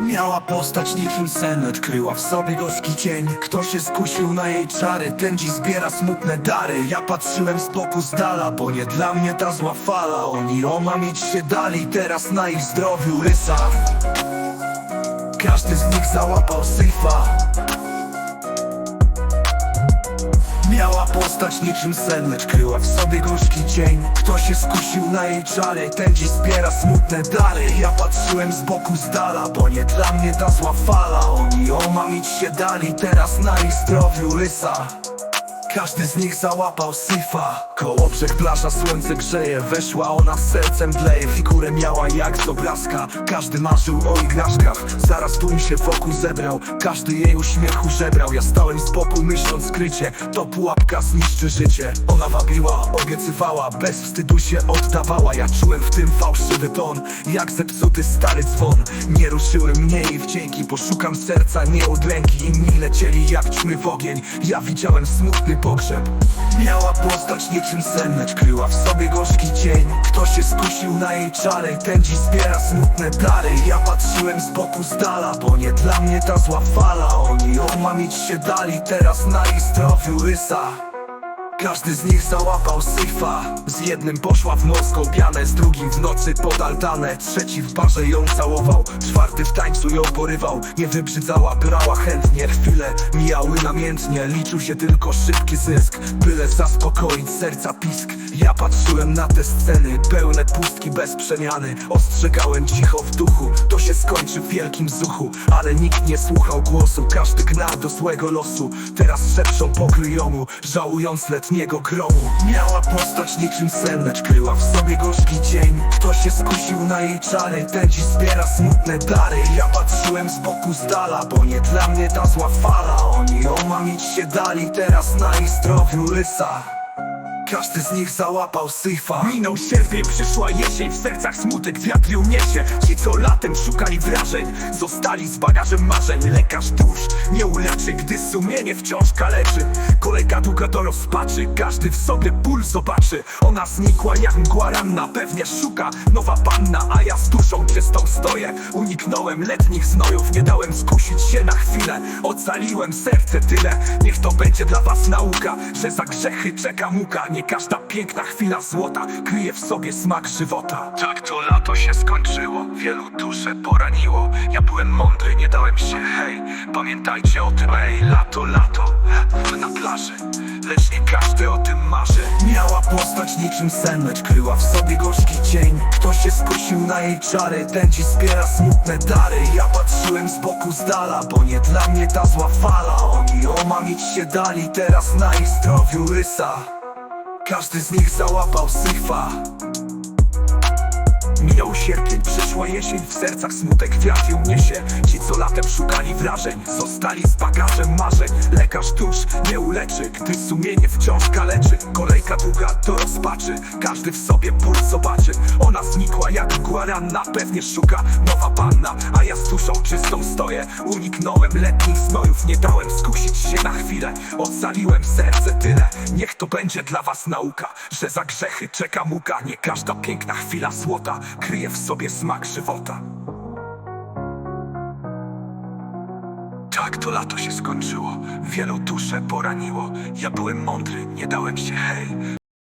Miała postać niczym sen, odkryła w sobie gorzki cień. Kto się skusił na jej czary, ten dziś zbiera smutne dary. Ja patrzyłem z boku z dala, bo nie dla mnie ta zła fala. Oni omamić się dali, teraz na ich zdrowiu rysa. Każdy z nich załapał syfa Miała postać niczym sen, lecz kryła w sobie gorzki cień Kto się skusił na jej czary, ten dziś zbiera smutne dary Ja patrzyłem z boku z dala, bo nie dla mnie ta zła fala. Oni omamić się dali, teraz na ich zdrowiu rysa każdy z nich załapał syfa. Koło brzeg plaża słońce grzeje. Weszła ona z sercem dleje Figurę miała jak z obrazka. Każdy marzył o igraszkach. Zaraz tłum się wokół zebrał. Każdy jej uśmiechu żebrał. Ja stałem z boku myśląc skrycie. To pułapka zniszczy życie. Ona wabiła, obiecywała. Bez wstydu się oddawała. Ja czułem w tym fałszywy ton. Jak zepsuty stary dzwon. Nie ruszyły mnie jej wdzięki Poszukam serca, nie udręki Inni lecieli jak ćmy w ogień. Ja widziałem smutny pogrzeb Miała postać niczym sen, kryła w sobie gorzki cień Kto się skusił na jej czary, ten dziś zbiera smutne dary. Ja patrzyłem z boku z dala, bo nie dla mnie ta zła fala. Oni omamić się dali, teraz na ich zdrowiu rysa każdy z nich załapał syfa. Z jednym poszła w morską pianę Z drugim w nocy pod altanę. Trzeci w barze ją całował Czwarty w tańcu ją porywał. Nie wybrzydzała, brała chętnie Chwile mijały namiętnie. Liczył się tylko szybki zysk Byle zaspokoić serca pisk. Ja patrzyłem na te sceny Pełne pustki bez przemiany. Ostrzegałem cicho w duchu To się skończy w wielkim zuchu. Ale nikt nie słuchał głosu Każdy gnał do złego losu. Teraz szepczą pokryjomu Żałując letniego gromu Miała postać niczym sen Lecz kryła w sobie gorzki cień Kto się skusił na jej czary Ten dziś zbiera smutne dary. Ja patrzyłem z boku z dala Bo nie dla mnie ta zła fala. Oni omamić się dali Teraz na ich zdrowiu rysa każdy z nich załapał syfa. Minął sierpień, przyszła jesień W sercach smutek wiatr ją niesie. Ci co latem szukali wrażeń Zostali z bagażem marzeń. Lekarz dusz nie uleczy Gdy sumienie wciąż kaleczy. Kolejka długa do rozpaczy Każdy w sobie ból zobaczy. Ona znikła jak mgła ranna Pewnie szuka. Nowa panna A ja z duszą czystą stoję. Uniknąłem letnich znojów Nie dałem skusić się na chwilę. Ocaliłem serce tyle. Niech to będzie dla was nauka Że za grzechy czeka muka Nie każda piękna chwila złota Kryje w sobie smak żywota. Tak to lato się skończyło Wielu dusze poraniło. Ja byłem mądry, nie dałem się hej Pamiętajcie o tym ej Lato, lato Na plaży. Lecz nie każdy o tym marzy. Miała postać niczym sen, lecz kryła w sobie gorzki cień. Kto się skusił na jej czary, ten dziś zbiera smutne dary. Ja patrzyłem z boku z dala, bo nie dla mnie ta zła fala. Oni omamić się dali, teraz na ich zdrowiu rysa Każdy z nich załapał syfa Minął sierpień, przyszła jesień W sercach smutek wiatr ją niesie. Ci co latem szukali wrażeń Zostali z bagażem marzeń. Lekarz dusz nie uleczy Gdy sumienie wciąż kaleczy Kolejka długa do rozpaczy Każdy w sobie ból zobaczy. Ona znikła jak mgła ranna Pewnie szuka nowa panna. A ja z duszą czystą stoję Uniknąłem letnich znojów. Nie dałem skusić się na chwilę Ocaliłem serce tyle. Niech to będzie dla was nauka Że za grzechy czeka muka. Nie każda piękna chwila złota Kryje w sobie smak żywota. Tak to lato się skończyło. Wielu dusze poraniło. Ja byłem mądry, nie dałem się hej